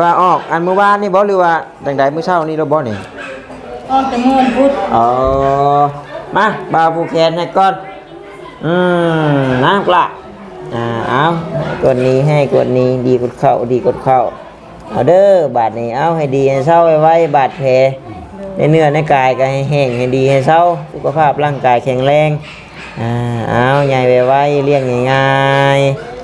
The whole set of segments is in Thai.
ว่าออกอันเมื่อวานนี่บ่หรือว่าจังใดมื้อเช้านี่เราบ่นี่ออกแต่เมื่อวันพุธเออมาบาวผู้แขนให้ก่อนอืมน้ำกละอ่าเอากดนี้ให้กดนี้ดีกดเข้าดีกดเข้าเอาเด้อบาดนี้เอาให้ดีให้เศร้าไว้ไว้บาดแผลในเนื้อในกายก็ให้แห้งให้ดีให้เศร้าสุขภาพร่างกายแข็งแรงอ่าเอาใหญ่ไว้ไว้เลี้ยงง่ายๆ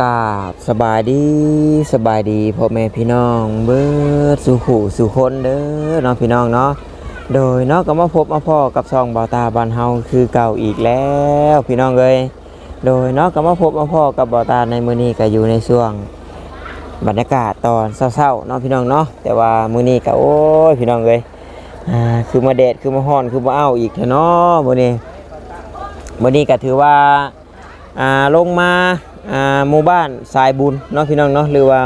กาบสบายดีสบายดีพ่อแม่พี่น้องเบิดสู่ขู่สู่คนเด้อน้องพี่น้องเนาะโดยเนาะก็มาพบมาพ่อกับซองบาตาบานเฮาคือเก่าอีกแล้วพี่น้องเลยโดยเนาะก็มาพบมาพ่อกับบาตาในมื้อนี้ก็อยู่ในช่วง บรรยากาศตอนเศร้าๆเนาะพี่น้องเนาะแต่ว่ามื้อนี้ก็โอ้ยพี่น้องเลย อ่าคือมาแดดคือมาฮ้อนคือมาอ้าวอีกแท้เนาะมื้อนี้มื้อนี้ก็ถือว่าอ่าลงมาอ่าหมู่บ้านสายบุญเนาะพี่น้องเนาะหรือว่า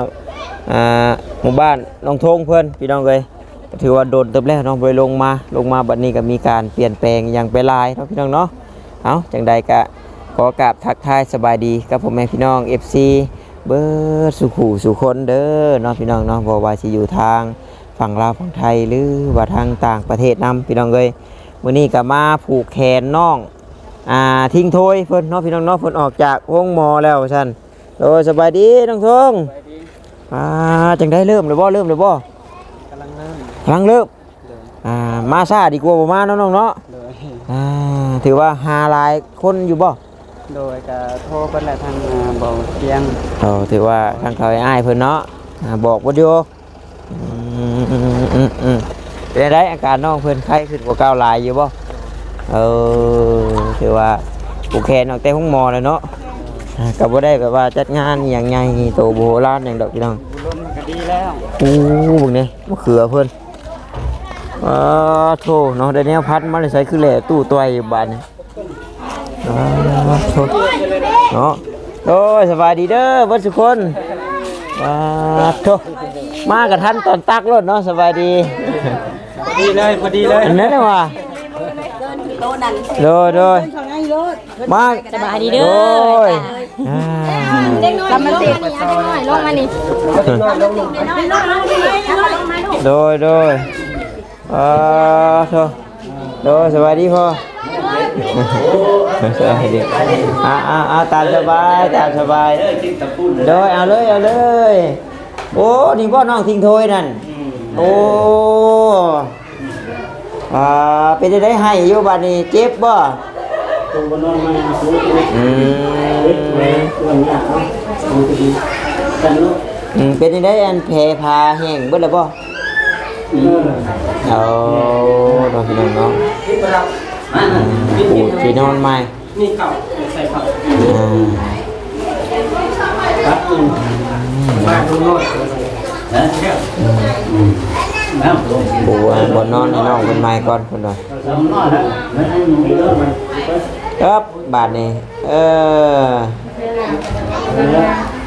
อ่าหมู่บ้านน้องทงเพื่อนพี่น้องเลยถือว่าโดนเติบแล้วเน้องไปลงมาลงมาบัดนี้ก็มีการเปลี่ยนแปลงอย่างไปลายเนาะพี่น้องเนาะเอาจังใดก็ขอกราบทักทายสบายดีกับพ่อแม่พี่น้อง FC เบิร์สุขูสุคนเด้อเนาะพี่น้องเนาะบ่ว่าสิอยู่ทาง ฝั่งลาวฝั่งไทยหรือว่าทางต่างประเทศนํพี่น้องเลยมื้อนี้ก็มาผูกแขนน้องอ่าทิ้งโทยเพิ่นเนาะพี่น้องเนาะเพิ่นออกจากห้องหมอแล้วท่านโอ้ยสบายดีน้องทงอ่าจังได้เริ่มเลยบ่เริ่มเลยบ่กำลังเริ่มกำลังเริ่มอ่ามาซาดีกว่าบ่มาเนาะน้องเนาะโดยอ่าถือว่าหาหลายคนอยู่บ่โดยกะโทรเพิ่นแหละทางอ่าเบาเตียงเออถือว่าทางเขาอ้ายเพิ่นเนาะอ่าบอกบ่อยู่อืม อืมอืมอืมเป็นไดอาการน้องเพิ่นไข้ขึ้นกว่าเก่าลายอยู่บ่เออถือว่าผูกแขนออกแต่ห้องหมอแล้วเนาะอ่าก็บ่ได้แบบว่าจัดงานอหย่างใหญ่โตโบราณอย่างดอกพี่น้อง บุรุษมันก็ดีแล้วโอ้พวกนี้มะเขือเพิ่นอ้าโธ่เนาะได้แนวพัดมาได้ใส่คือแหล่ตู้ตัวอยู่บ้านนี่อ้าโธ่เนาะโอ้ยสบายดีเด้อเบ่ทุกคนว้าโธ่ มากับท่านตอนตักรถเนาะสบายดีพอดีเลยพอดีเลยอันนั้นน่ะว่าโดยโดยมาสบายดีเด้อโดยอ่าเด็กน้อยลงมาสิเด็กน้อยลงมานี่โดยโดยอ่าโธ่โดยสวัสดีพ่อสวัสดีอ่าอ่าอ่าตามสบายตามสบายโดยเอาเลยเอาเลย โอ้นี่พ่อน้องทิ้งโทยนั่นโอ้อ่าเป็นได้ให้อยู่บัดนี้เจ็บบ่ตัวบนนอนมาสูงอืมตัวเนี้ยเอาเอาไปดีกันเนาะอืมเป็นได้อันแผลพาแห้งเบิดแล้วบ่อืมเอาน้องพี่น้องเนาะคิดไปแล้วปูที่นอนใหม่นี่เก่าใส่ผักอ่าครั บอืมมาดูโน่นนะเชี่ยวอืมน้ำลงปูอ่าบนนอนให้น้องเป็นใหม่ก่อนเพิ่นว่าสองนอนแล้วไม่ให้หนูเลิกมันครับบาดนี้เออ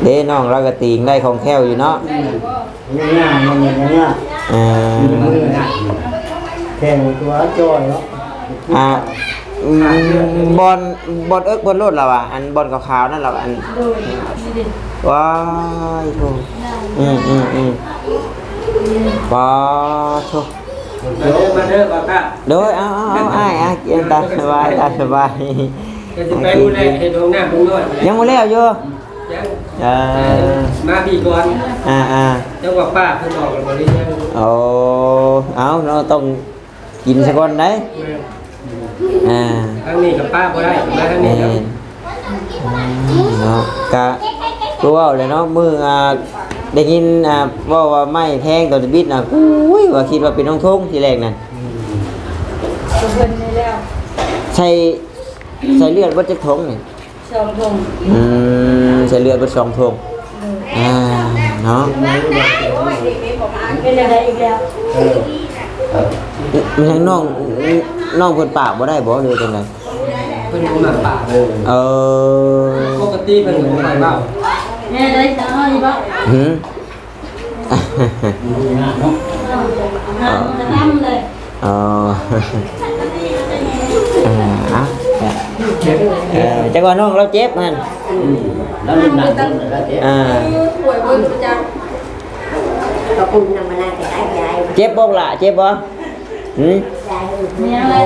เด้น้องเราก็ตีงได้ของแค้วอยู่เนาะนี่เนี่ยมันอย่างเงี้ยอ่ามือเนี่ยแข่งตัวจอยเนาะอ่า อืมบอลบอลเอิกบอลโลดเราอะอันบอลขาวๆนั่นเราอันว้ายโถอืมอืมอืมว้าโถเด้อมาเด้อป้าป้าโดยเอาเอาเอาอ้ายอ้ายกินตามสบายตามสบายจะไปดูแลเห็นตรงหน้าตรงด้วยยังไม่แล้วอยู่ยังเออมาพี่ก่อนอ่าอ่าเจ้าว่าป้าเพิ่นบอกแล้วบ่ได้ยังโอ้เอาเราต้องกินสักคนได้ อ่าทางนี้กับป้าบ่ได้มาทางแม่นี้ครับนเนาะกะรู้ว่าเลยเนาะมืออ่าได้ยินอ่าว่าว่าไม่แทงตัวบิดน่ะอุ้ยว่าคิดว่าเป็นน้องทงทีแรกนั่นเพิ่นนี่แล้วใส่ใส่เลือดวัดจักทงนี่สองทงอืมใส่เลือดวัดสองทงอ่าเนาะเป็นอะไรอีกแล้วมี ทั้งน้องน้องเพิ่นปากบ่ได้บ่เลยจังไดเพิ่นบ่มาป้าเออปกติเพิ่นบ่ค่อยเว้าแม่ได้ตาอีบ่หืมอ๋อเออเอจักว่าน้องเราเจ็บมันแล้วรุ่นนั้นแล้วเจ๊อ่าป่วยบนประจก็คุณนำมานาแต่ได้ยายเจ็บบ่ล่ะเจ็บบ่ หืมยายำเนี่ยอะไร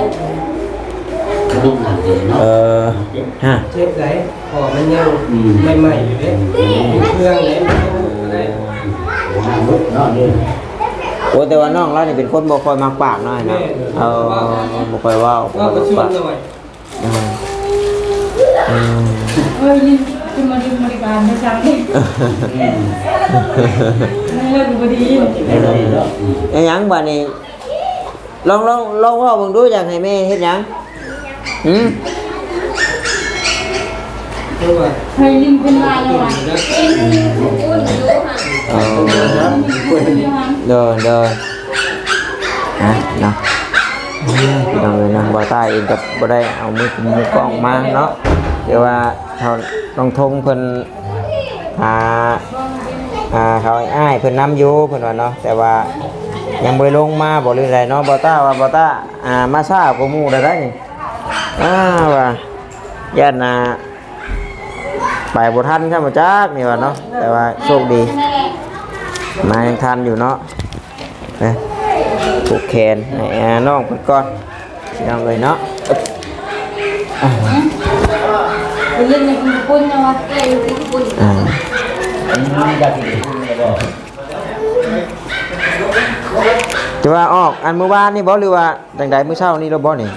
รุ่นนั้นเนาะเออฮะเจ็บไหนพอมันยังอืมใหม่ๆอยู่เนี่ยเครื่องไหนมันยังได้รุ่นเนาะเด้อโอ้แต่ว่าน้องเรานี่เป็นคนบ่ค่อยมักปากน้อยนะเออบ่ค่อยเว้าบ่ว่าค่อยก็มักชวปานกหน่อยอืมอืมเฮ้ยยินขึ้นมาดีบริการประจำนี่ไม่เลิกบดีได้เลยเนาะไอ้หยังบัดนี้ ลองลองลองเว้าเบิ่งดูอยากให้แม่เฮ็ดหยังหืมเพราะว่าเฮ้ยยินเป็นลายเลยว่ะเอาเดินเดินนะเนาะพี่น้องเลยนะบ่ใต้เองกับบ่ได้เอามือถือมือกล้องมาเนาะเดี๋ยวว่าเขาต้องทงเพิ่นหาอ่าเขาไอ้อ้ายเพิ่นนำอยู่เพิ่นว่าเนาะแต่ว่า ยังบ่ได้ลงมาบ่หรือไรเนาะบ่ต้าว่าบ่ต้าอ่ามาซ่ากว่าหมู่ได้ได้นี่อ้าว่าญาตินาไปบ่ทันครับบ่จักนี่ว่าเนาะแต่ว่าโชคดีมายังทันอยู่เนาะไปผูกแขนให้อาน้องเพิ่นก่อนพี่น้องเลยเนาะอึ๊บอ่า เฮ้ยยินในคุณปุ้นนะวะเอ้ยคุณปุ้นอ่าอยากกินรุ่นเลยบ่จะว่าออกอันเมื่อวานนี่บ่หรือว่าจังใดมื้อเช้านี่เราบ่นี่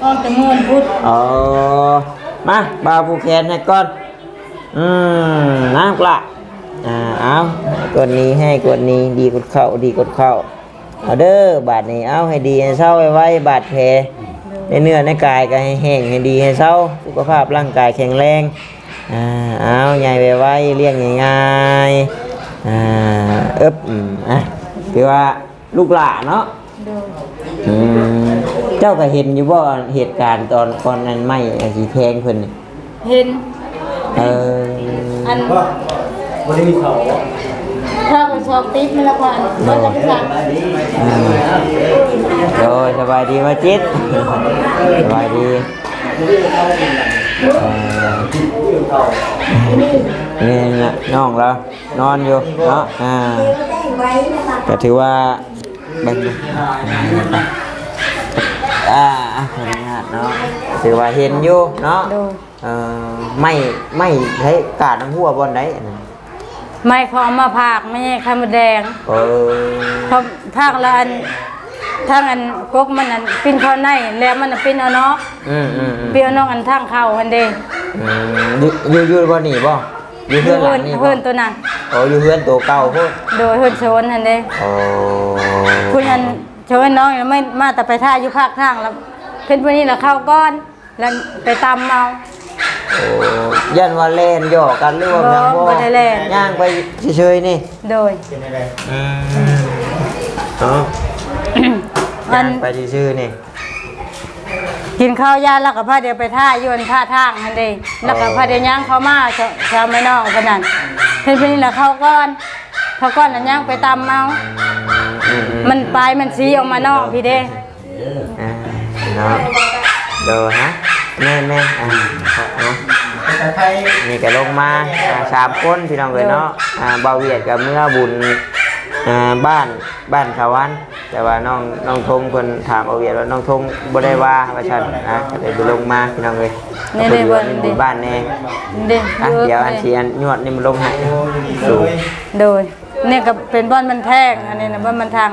ก็แต่เมื่อวันพุธอ๋อมาบ่าวผูกแขนให้ก่อนอืมน้ำกละอ่าเอากดนี้ให้กดนี้ดีกดเข้าดีกดเข้าเอาเด้อบาดนี้เอาให้ดีให้เศร้าไว้ไว้บาดแผลในเนื้อในกายก็ให้แห้งให้ดีให้เศร้าสุขภาพร่างกายแข็งแรงอ่าเอาใหญ่ไว้ไว้เลี้ยงง่ายๆอ่าเอ๊บอืมอะคือว่า ลูกหลานเนาะดูอืมเจ้าก็เห็นอยู่ว่าเหตุการณ์ตอนก่อนนั้นไม่สีแทงเพิ่นนี่เห็นเอออันก็บริมีเขาถ้าไปสอบติดมันละก่อนก็จะไปสั่งอ่าโดยสบายดีมาจิตสบายดีเออนี่นะน้องเรานอนอยู่เนาะอ่าไว้นะคะก็ถือว่า เบิ่งอ่าขออนุญาตเนาะถือว่าเห็นอยู่เนาะดู เออไม่ไม่ใช้กาดน้ำหัวบนไหนอันนั้นไม่เขาเอามาพากไม่ใช่ไข่มดแดงเออเพราะภาคละอันทางอันกกมันอันปิ้นเข้าในแล้วมันอันปิ้นเอาเนาะอืมอืมอืมปิ้นเอานอกอันทางเข้าอันเดงอืมอยู่อยู่อยู่บ่นี่บ่ อยู่อเพื่ยู่อนหลัเพิ่งนนี่บ่เพิ่นตัวนั้นโอ้อยู่เพื่อนตัวเก่าพุ่นโดยเพิ่นโชนอันเดงโอ้คุณอันโชนน้องยังไม่มาแต่ไปท่าอยู่ภาคทางแล้วเพิ่นพวกนี้ละเข้าก้อนแล้วไปตำเอา โอ้ยันว่าเล่นหยอกกันหรือว่าบ่หยังบ่บ่ได้เล่น ย่างไปเฉยๆนี่โดยอืมเนาะอัย่านงไปซื่อๆนี่ กินข้าวยาแล้วก็พาเดียวไปท่าอยู่อันท่าทางอันเดงแล้วก็พาเดียวย่างเข้ามาชาวชาวไม่นอกพนันเพิ่นพวกนี้ละเข้าก้อนเข้าก้อนแล้วย่างไปตำเอาอืมอืมมันปลายมันสีออกมานอกพี่เด้อ่าเนาะเดี๋ยวฮะแม่แม่อ่าเนาะภาษาไทยนี่ก็ลงมาอ่าสามคนพี่น้องเลยเนาะอ่าเบาเวียดกับเมื่อบุญ อ่าบ้านบ้านเขาวัน แต่ว่าน้องน้องทงเพิ่นถามเบาเวียดว่าน้องทงบ่ได้ว่าว่าซั่นนะก็เลยไปลงมาพี่น้องเลยนี่เพิ่นอยู่นี่ในเบิ่งดิหมู่บ้านแน่เด้อะเดี๋ยวอันเชียนยวดนี่มันลงให้สูง โดยนี่ก็เป็นบ้านมันแท่งอันนี้นะบ้านมันทาง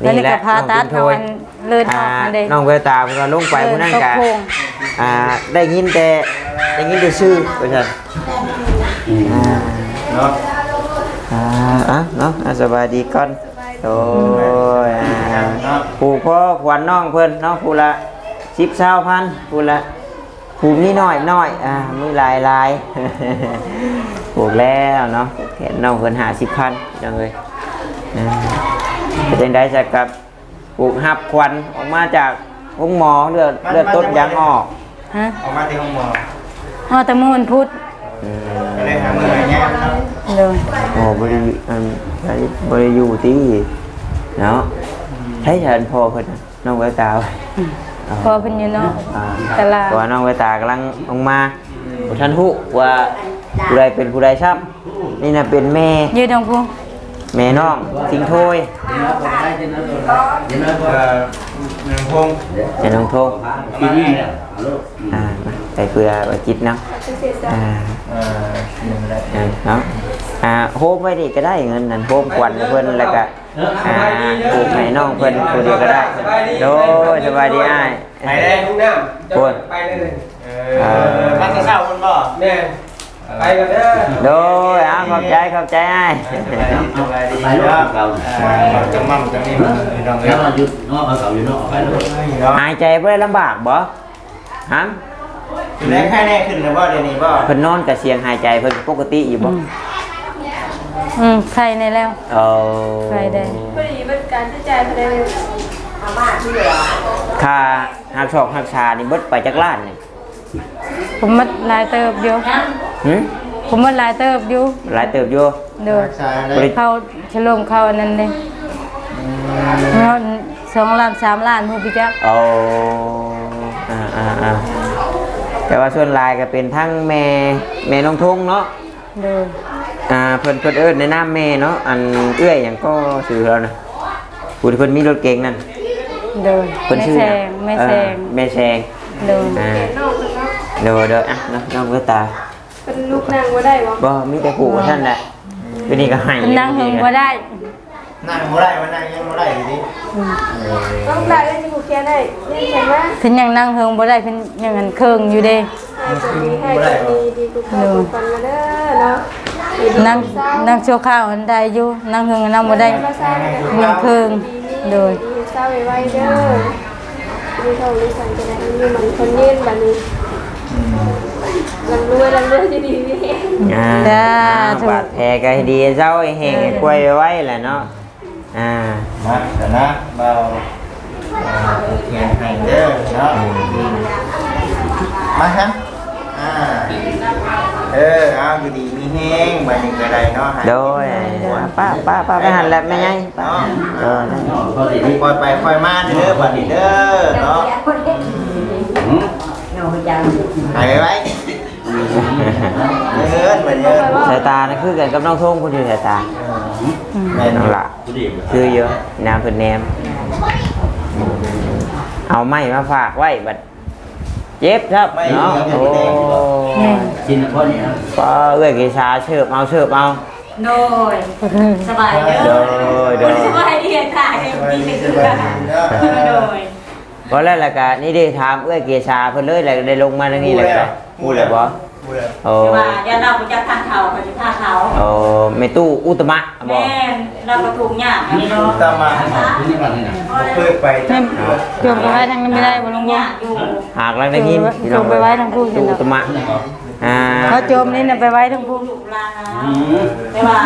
แล้วนี่ก็พาตัดเอาอันเลินออ่าอกอันเด้ น้องเวตาเพิ่นก็ลงไปมื้อนั้นก็ตกโพง อ่าได้ยินแต่ได้ยินแต่ชื่อว่าซั่นอ่าเนาะ อ่าอะเนาะอะสบายดีก่อนโอ้ยอ่าผูกพ่อขวัญน้องเพิ่นเนาะผูละสิบเช้าพันผูละผูกนี่น้อยน้อยอ่ามือหลายหลายผูกแล้วเนาะเห็นน้องเพิ่นหาสิบพันจังเลยอ่าเป็นได้จะกับผูกหับควันออกมาจากห้องหมอเลือดเลือดต้นยางออกฮะออกมาที่ห้องหมออ๋อแต่มื้อวันพุธอืมก็เลยหามือแง่ครับ เลยออ๋อบริอันบริอยู่ที่เนาะใช้ฉันพอเพิ่นน่ะน้องแววตาไว้พอเพิ่นอยู่เนาะอ่าตลาดเพราะว่าน้องแววตากำลังลงมาบ่ทันฮู้ว่าผู้ใดเป็นผู้ใดซ้ำนี่น่ะเป็นแม่ ยืนตรงพูแม่น้องสิงโทยเอ่อหนึ่งพงแม่น้องโทงที่นี่เนี่ยอ่ามาใส่เพื่อไว้จิตเนาะอ่าเอ่อหนึ่งอะไรอ่าเนาะ อ่าโฮมไว้นี่ก็ได้เงินนั่นโฮมควันเพิ่นแล้วก็อ่าปลูกให้น้องเพิ่นผู้เดียวก็ได้โดยสบายดีอ้ายไปได้ทุกน้ำปวดไปได้เลยเอเอออมาจะเศร้าคนบ่แม่ไปกันเด้อโดยอ้าวขอบใจขอบใจอ้ายสบายดีไปลูกเก่าอ่าจังมั่งจังนี่พี่น้องเอ้แล้ยวมันหยุดเนาะเอาเก่าอยู่เนาะไปลูกเนาะหายใจบ่ได้ลำบากบ่ฮะแรงแค่แน่ขึ้นแล้วบ่เดี๋ยวนี้บ่เพิ่นนอนกับเสียงหายใจเพิ่นปกติอยู่บ่ อืมใครในแล้ว เอาไปได้ พอดีเป็นการใช้จ่ายภายในเอามาที่เหลือค่าหักศอกหักชานี่เบิดไปจักล้านนี่ผมมัดลายเติบอยู่หึผมมัดลายเติบอยู่หลายเติบอยู่ เด้อใช่บริเข้าฉลมเข้าอันนั้นเลยเนาะสองล้านสามล้านผู้พิจักเอาอ่าอ่าอ่าแต่ว่าส่วนหลายก็เป็นทั้งแม่แม่น้องทงเนาะ เด้ ออ่าเพิ่นเพิ่นเอิ้นในน้ำแม่เนาะอันเอื้อยหยังก็ชื่อแล้วนะผู้ที่เพิ่นมีรถเก๋งนั่นเด้อเพิ่นแม่ชื่อแซหยังงแม่แซงเออแม่แซงเด้ออ่าน้องเป็นเนาะเดี๋ยวเดี๋ยวอะน้องน้องเวตาเป็นลูกนางบ่ได้บ่บ่มีแต่ผู้ท่านแหละวันนี้ก็ให้มันนั่งหึงบ่ได้นั่งบ่ได้มานั่งยังบ่ได้อยู่ดิต้องได้ได้ที่ผูกแขนได้นี่เห็นไหมเพิ่นยังนั่งหึงบ่ได้เพิ่นยังหันเครื่องอยู่เด้ให้คนดีให้คนดีดีกูขอคนฟันมาเด้อเนาะ นั่งนั่งชั่วข้าวอันใดอยู่นั่งหึงนั่งบ่ได้ภาษาเนี่ยยังเครื่องโดยดีเศร้าไว้เด้อดูเท่านี้สั่งจะได้มีมันคนเย็นบัดนี้ลำรวยลำรวยจะดีนี่อ่าจ้าอ่าบาดแผลก็ให้ดีเจ้าให้แห้งให้กล้วยไว้แหละเนาะอ่านะเดี๋ยวนะเบาอ่าเขียนให้เด้อเนาะมาฮะอ่า เออเอาอยู่ดีมีแห้งบัดนี้ก็ได้เนาะให้โดยป้าป้าป้าไปหันแหละแม่ไงป้าเออนั่นก็ดีที่ปล่อยไปปล่อยมาเด้อบัดนี้เด้อเนาะเอาไปจังหายไปไว้เอิ้นบัดนี้เอิ้นสายตานะคือกันกับน้องทงคนที่สายตาแม่นน้องบ่ละผู้ดีคือเยอะน้ำเพิ่นแนมเอาไม้มาฝากไว้บัด เจ็บครับเนาะโอ้กินพ่อเนี่ยป้าเอ้ยกีชาเชิบเอาเชิบเอา โดยสบายเด้โดอยโดย สบายดีค่ะดีเป็นคือกันโดยพอแล้วล่ะกะนี่ได้ถามเอ้ยเกียชาเพิ่นเลยแล้วได้ลงมาทางนี้แล้วก็พูดเลยบ่พูดเลย โอ้แต่ว่าอย่าเราไปจับทางเขาเขาจะพาเขาโอ้เมตู้อุตมะบ่แม่เราก็ถูกยากอันนี้เนาะตามมาผู้ดีมันนี่นะเคยไปแม่จมไปไว้ทางนั้นไม่ได้บ่ลงบ่ยากอยู่หากลังได้ยินพี่น้องจมไปไว้ทางผู้ตู้อุตมะอ่าเขาจมนี่น่ะไปไว้ทางผู้ถูกลานะแต่ว่า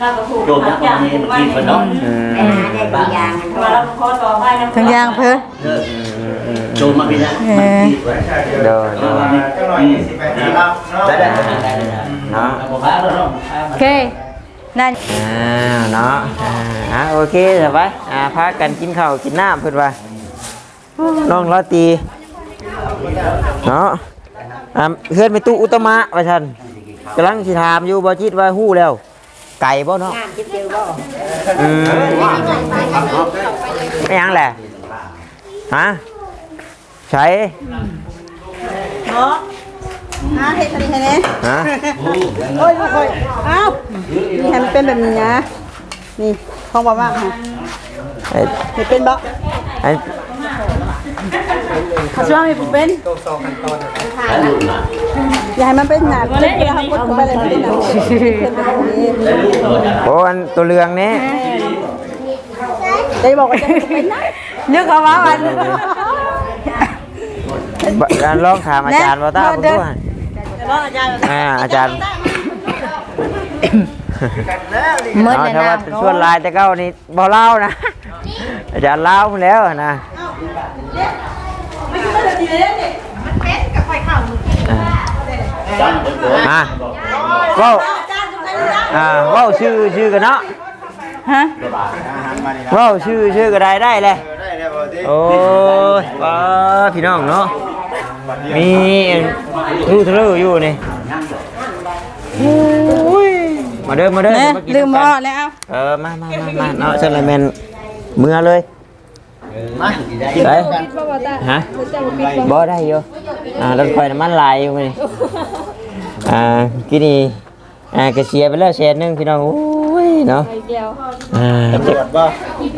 เราก็ถูกโจมทุยักกษ์อย่างนี่ถูกมันไว้กินในมันนี้เนาะอืม ไปหาได้ดีอย่างแต่ว่าเราขอต่อไว้นะทางยางเพิ่น โจมมาพี่นะโดยโดยก็หน่อยสิไปหาเราเนาะได้ได้ได้ได้เนาะเอาพาแล้วเนาะโอเค นั่น อ่าเนาะอ่าอะโอเคสบายอ่าพากันกินข้าวกินน้ำเพิ่นว่าน้องลอตีเนาะอ่าเพื่อนไปตู้อุตมะว่าซั่นกำลังสิถามอยู่บ่คิดว่าฮู้แล้ว ไก่บ่เนาะงานจิ๊บเจอบ่อืมไม่ยังแหละฮะ ใช้อ่าเฮ็ดอันนี้ให้แน่ฮะโอ้ยโอ้ยอ้าวนี่ให้มันเป็นแบบนี้นะนี่ของบ่มากค่ะไอ้เฮ็ดเป็นบ่ไอ้เขาสิว่าให้ผมเป็นอย่าให้มันเป็นหนาเจ็บเวลาเขากดเข้าไปเลยมันเป็นหนาเป็นแบบนี้โอ้อันตัวเรืองนี้ได้บอกว่าจะให้ผมเป็นนะนึกเอาว่าวันบ อันลองถามอาจารย์ว่าตาผมด้วยรออาจารย์อ่าอาจารย์เมื่อเอาในถ้าว่าน้ำส่วนลายแต่เก้านี่บ่เล่านะอาจารย์เล่ามาแล้วนะจันเป็นตัวมาก็อาจารย์สุดอ่าเว้าชื่อชื่อกันเนาะฮะอาหารมานี่นะเว้าชื่อชื่อก็ได้ได้เลยเออได้แล้วบ่ติโอ้ยว้าพี่น้องเนาะ มีทูทะลุอยู่นี่โอ้ยมาเด้อมาเด้อเนี่ยากินลืมน้ำบ่กันแล้ว เออมามามามาเนาะเชิญเลยแมนเมื่อเลยมากินไปปิดบ่บ่ตาฮะบ่จะบ่ปิดบ่บ่ได้อยู่อ่ารถไฟน้ำมันลายอยู่นี่อ่ากินนี่อ่ากระเสียไปแล้วแสนหนึงพี่น้องโอ้ย เนาะไปเดียวอ่าตำรวจบ่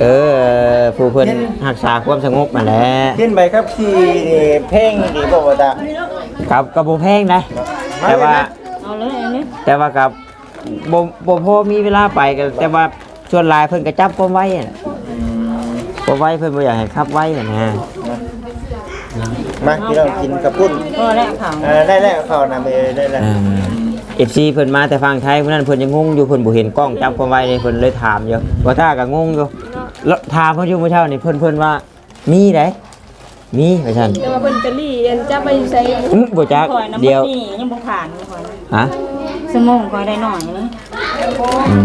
เออผู้เพิ่นรักษาความสงบมาแหล้ว ขึ้นไปครับขี่นี่เพ่งดีบ่บ่ตากับกับบ่แพงนะมาแต่ว่าเลยนะ เอาเลยอันนี้แต่ว่ากับบ่บ่พอมีเวลาไปก็แต่ว่าส่วนหลายเพิ่นก็จับความไว้อะความไว้เพิ่นบ่อยากให้ขับไว้อะนะ มาพี่น้องกินกระปุ้นก็แล้วค่ะเออได้แล้วเข้านำไปได้แล้ว อ่า FC เพิ่นมาแต่ฟังไทยเพิ่นนั้นเพิ่นยังงงอยู่เพิ่นบ่เห็นกล้องจับความไว้เลยเพิ่นเลยถามอยู่ว่าถ้าก็งงอยู่แล้วถามเพิ่นอยู่เมื่อเช้านี่เพิ่นเพิ่นว่ามีไดมีว่าซั่นแต่ว่าเพิ่นไปรีเอ็นจะไปใส่อื้อบ่จักคอยน้ำเดียวนี่ยังบ่ผ่านคอยฮะสมองคอยได้หน่อยนี่อื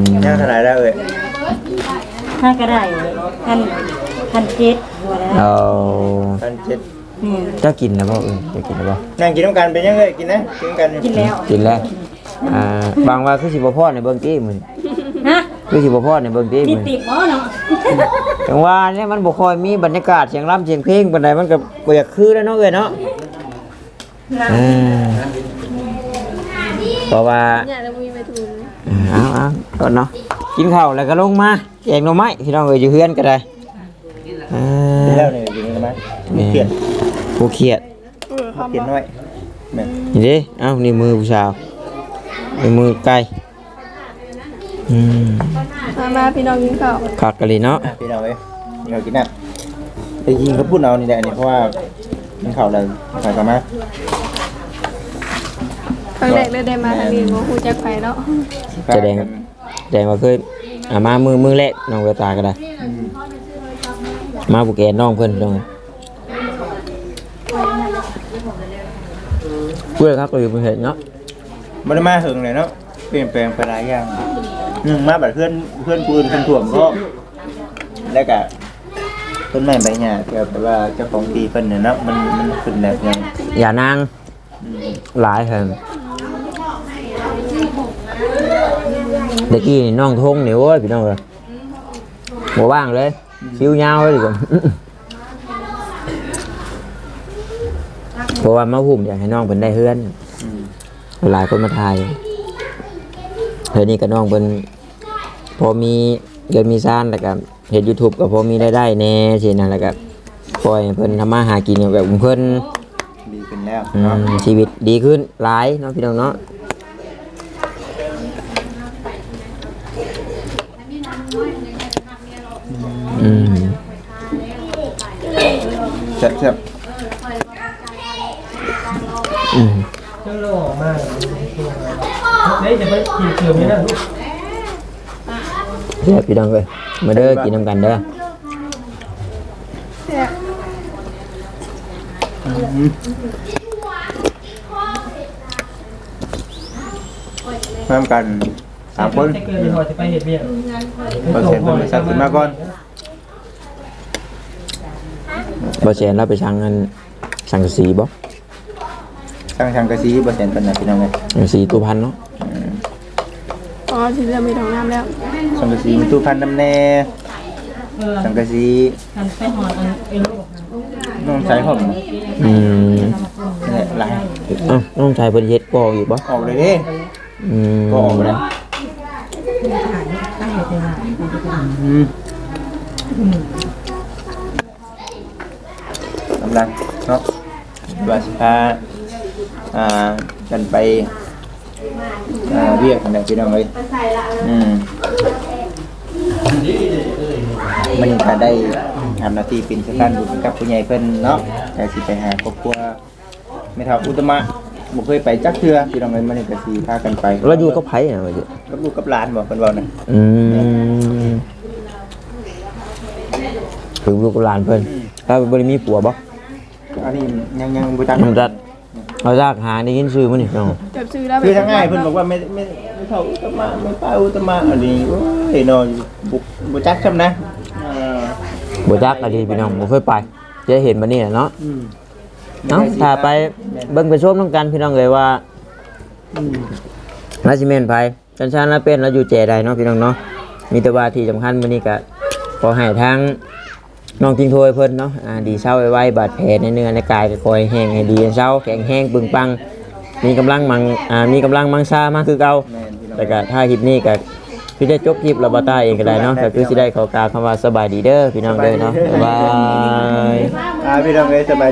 มยังเท่าไหร่แล้วเอ้ยถ้าก็ได้พันพันเจ็ดหัวแล้วเอาพันเจ็ดอืม เจ้ากินแล้วบ่เอ้ยเจ้ากินแล้วบ่นั่งกินน้ำกันเป็นยังไงกินนะกินกันกินแล้วกินแล้วอ่าบางว่าคือสิบ่พอในเบิ่งกี้มื้อฮะคือสิบ่พอในเบิ่งกี้มีมื้อติดบ่เนาะจังว่าเนี่ยมันบ่ค่อยมีบรรยากาศเสียงรำเสียงเพลงปานใดมันก็บ่อยากคือแล้วเนาะเอ้ยเนาะอ่าเพราะว่าเนี่ยแล้วมีไปทุนเอาเอาก่อนเนาะกินข้าวแล้วก็ลงมาแกงหน่อไม้พี่น้องเอ้ยอยู่เฮือนก็ได้อ่า กินแล้วเนี่ยกินกันไหมเปลี่ยน ผู้เครียดเออคำเปลี่ยนน้อยแม่นนี่เด้เอ้านี่มือผู้สาวนี่มือไก่อืมมามาพี่น้องกินข้าวคักกะลีเนาะพี่น้องเอ้ยเรากินน่ะไปยิงเขาพูดเอานี่แหละนี่เพราะว่ามันเข่าอะไรข่าวกันมาครั้งแรกเลยได้มาทางนี้บ่ฮู้จักไผเนาะแสดงแสดงว่าเคยอ่ามามือมือแรกน้องเวตาก็ได้ มาบุกแกนน้องเพิ่นน้อง เพื่อนครับก็อยู่บนเห็นเนาะมันมาหึงเลยเนาะเปลี่ยนแปลงไปหลายอย่างหนึ่งมาแบบเพื่อนเพื่อนกูอื่นเพื่อนถ่วมก็แล้วก็ต้นไม้ใบหญ้าเกี่ยวกับว่าเจ้าของปีเพิ่นเนี่ยเนาะมันมันขึ้นแบบยังอย่านางหลายแห่งเด็กกี้นี่น้องทงนี่โอ้ยพี่น้องเลยบ่ว่างเลยคิวยาวเลยดีกว่า เพราะว่ามาหุ่มอยากให้น้องเพิ่นได้เฮือนอืมหลายคนมาถ่ายเฮ้ยนี่กับน้องเป็นพอมีเงินมีซ่านแล้วก็เห็นยูทูบก็พอมีได้ได้แน่สินะแล้วก็ปล่อยให้เพิ่นทำมาหากินแบบของเพิ่นดีขึ้นแล้วอืเนาะมชีวิตดีขึ้นหลายเนาะพี่น้องเนาะอืมเจ็บ เจ็บอืมเฮ้ยจะไปขี่เกือบไม่ได้ลูกเดี๋ยวพี่น้องเอ้ยมาเด้อกินน้ำกันเด้อมาทำกันสามคนจะเกินพอจะไปเห็ดเบี้ยเปอร์เซ็นต์เป็นบริษัทขึ้นมาก่อนบ่แซนเราไปสั่งอันสั่งกะสีบ่ ทางทางกระซีเปอร์เซ็นต์เป็นไหนพี่น้องไงกะสีตัวพันเนาะอ๋อสิเริ่มมีท้องน้ำแล้วสังกะสีมีตู้พันน้ำแน่สังกะสีทำไปหอดอันเอลูกน้องใช้หอมอืมนี่แหละลายเอ้าน้องชายเพิ่นเฮ็ดบ่อยู่บ่ออกเลยดิอืมก็ออกเลยอืมกำลังเนาะวาสิพา อ่ากันไปอ่าเรียกกันนะพี่น้องเลยอืมมันก็ได้ทำหน้าที่เป็นสถานบุญกับผู้ใหญ่เพิ่นเนาะแต่สิไปหาครอบครัวไม่เท่าอุตมะบ่เคยไปจักเทื่อพี่น้องเอ้ยมันก็สิพากันไปเราอยู่กับไผน่ะว่าสิกับลูกกับหลานบอกเพิ่นเว้านะอืมถึงลูกกับหลานเพิ่นถ้าบ่ได้มีผัวบ่อันนี้ยังยังบ่จักมันจัด เราจากหาได้ยินชื่อมั้ยนี่น้องแบบซื้อแล้วคือทั้งง่ายเพิ่นบอกว่าไม่ไม่ไม่เท่าอุตมะไม่ป้าอุตมะอันนี้โอ้ยนอนบุกบุจักจำนะเออบ่จักอะดีพี่น้องบ่เคยไปจะเห็นบัดนี้แหละเนาะอืมเนาะถ้าไปเบิ่งไปชมนํกันพี่น้องเลยว่าอืมราชิเมนไผชันชันแล้วเป็นแล้วอยู่เจใดเนาะพี่น้องเนาะมีแต่ว่าที่สำคัญมื้อนี้ก็ขอให้ทาง น้องทิ้งโทยเพิ่นเนาะอ่าดีเศร้าไว้บาดแผลในเนื้อในกายก็คอยแห้งให้ดีเศร้าแข็งแห้งปึงปัง มีกำลังมังอ่ามีกำลังมังชามากคือเก่าแต่ก็ถ้าคลิปนี้ก็คือได้จบคลิปแล้วบ่ตาเองก็ได้เนาะก็คือสิได้ขอกล่าวคำว่าสบายดีเด้อพี่น้องเด้อเนาะบ๊ายบาย อ่าพี่น้องเอ้ยสบายดี